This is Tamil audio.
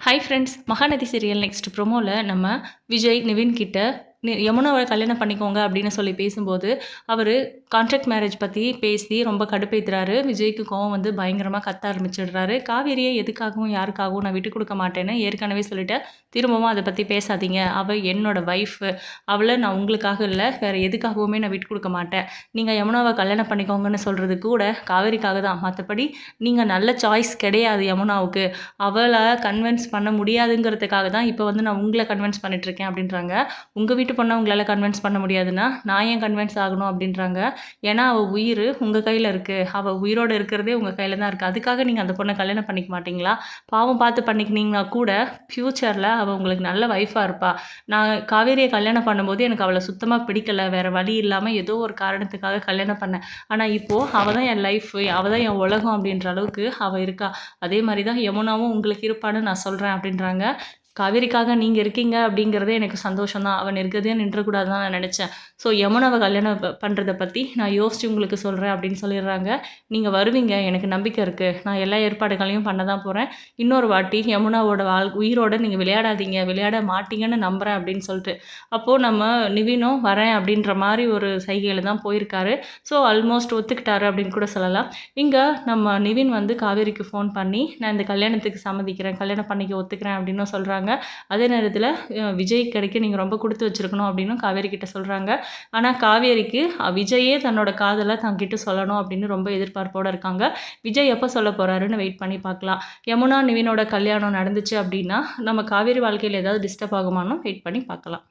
Hi friends Mahanadhi serial next ப்ரோமோவில் நம்ம விஜய் நிவின் கிட்ட யமுனாவை கல்யாணம் பண்ணிக்கோங்க அப்படின்னு சொல்லி பேசும்போது அவர் கான்ட்ராக்ட் மேரேஜ் பற்றி பேசி ரொம்ப கடுப்பேற்றுறாரு விஜய்க்கு கோவம் வந்து பயங்கரமாக கத்த ஆரம்பிச்சிடுறாரு. காவேரியை எதுக்காகவும் யாருக்காகவும் நான் விட்டு கொடுக்க மாட்டேன்னு ஏற்கனவே சொல்லிட்டேன் திரும்பவும் அதை பற்றி பேசாதீங்க. அவள் என்னோட ஒய்ஃபு அவளை நான் உங்களுக்காக இல்லை. வேறு எதுக்காகவுமே நான் விட்டு கொடுக்க மாட்டேன். நீங்கள் யமுனாவை கல்யாணம் பண்ணிக்கோங்கன்னு சொல்கிறது கூட காவேரிக்காக தான். மற்றபடி நீங்கள் நல்ல சாய்ஸ் கிடையாது யமுனாவுக்கு. அவளை கன்வின்ஸ் பண்ண முடியாதுங்கிறதுக்காக தான் இப்போ வந்து நான் உங்களை கன்வின்ஸ் பண்ணிட்டுருக்கேன் அப்படின்றாங்க. உங்கள் வீட்டு பொண்ணை உங்களால் கன்வின்ஸ் பண்ண முடியாதுன்னா நான் ஏன் கன்வின்ஸ் ஆகணும் அப்படின்றாங்க. ஏன்னா அவள் உயிர் உங்கள் கையில் இருக்குது அவள் உயிரோடு இருக்கிறதே உங்கள் கையில் தான் இருக்குது அதுக்காக நீங்கள் அந்த பொண்ணை கல்யாணம் பண்ணிக்க மாட்டீங்களா? பாவம் பார்த்து பண்ணிக்கினீங்கன்னா கூட ஃப்யூச்சரில் அவள் உங்களுக்கு நல்ல ஒய்ஃபாக இருப்பா. நான் காவேரியை கல்யாணம் பண்ணும்போது எனக்கு அவளை சுத்தமாக பிடிக்கல. வேறு வழி இல்லாமல் ஏதோ ஒரு காரணத்துக்காக கல்யாணம் பண்ணேன். ஆனால் இப்போது அவள் தான் என் லைஃப் அவள் தான் என் உலகம் அப்படின்ற அளவுக்கு அவள் இருக்கா. அதே மாதிரி தான் யமுனாவும் உங்களுக்கு இருப்பான்னு நான் சொல்கிறேன் அப்படின்றாங்க. காவேரிக்காக நீங்கள் இருக்கீங்க அப்படிங்கிறதே எனக்கு சந்தோஷம் தான் அவன் இருக்கிறதே நின்றக்கூடாது தான் நான் நினச்சேன். ஸோ யமுனாவை கல்யாணம் பண்ணுறதை பண்ணுறத பற்றி நான் யோசித்து உங்களுக்கு சொல்கிறேன் அப்படின்னு சொல்லிடுறாங்க. நீங்கள் வருவீங்க எனக்கு நம்பிக்கை இருக்குது நான் எல்லா ஏற்பாடுகளையும் பண்ண தான் போகிறேன் இன்னொரு வாட்டி யமுனாவோட வாழ் உயிரோட நீங்கள் விளையாடாதீங்க விளையாட மாட்டீங்கன்னு நம்புகிறேன் அப்படின்னு சொல்லிட்டு. அப்போது நம்ம நிவினும் வரேன் அப்படின்ற மாதிரி ஒரு சைகையில் தான் போயிருக்காரு. ஸோ ஆல்மோஸ்ட் ஒத்துக்கிட்டாரு அப்படின்னு கூட சொல்லலாம். இங்கே நம்ம நிவின் வந்து காவேரிக்கு ஃபோன் பண்ணி நான் இந்த கல்யாணத்துக்கு சம்மதிக்கிறேன் கல்யாணம் பண்ணிக்க ஒத்துக்கிறேன் அப்படின்னு சொல்கிறாங்க அதே நேரத்தில் விஜய் கிடைக்க நீங்கள் ரொம்ப கொடுத்து வச்சிருக்கணும் அப்படின்னு காவேரி கிட்ட சொல்கிறாங்க ஆனால் காவேரிக்கு விஜயே தன்னோட காதலை தங்கிட்ட சொல்லணும் அப்படின்னு ரொம்ப எதிர்பார்ப்போடு இருக்காங்க. விஜய் எப்போ சொல்ல போகிறாருன்னு வெயிட் பண்ணி பார்க்கலாம் யமுனா நிவினோட கல்யாணம் நடந்துச்சு அப்படின்னா நம்ம காவேரி வாழ்க்கையில் ஏதாவது டிஸ்டர்ப் ஆகுமானும் வெயிட் பண்ணி பார்க்கலாம்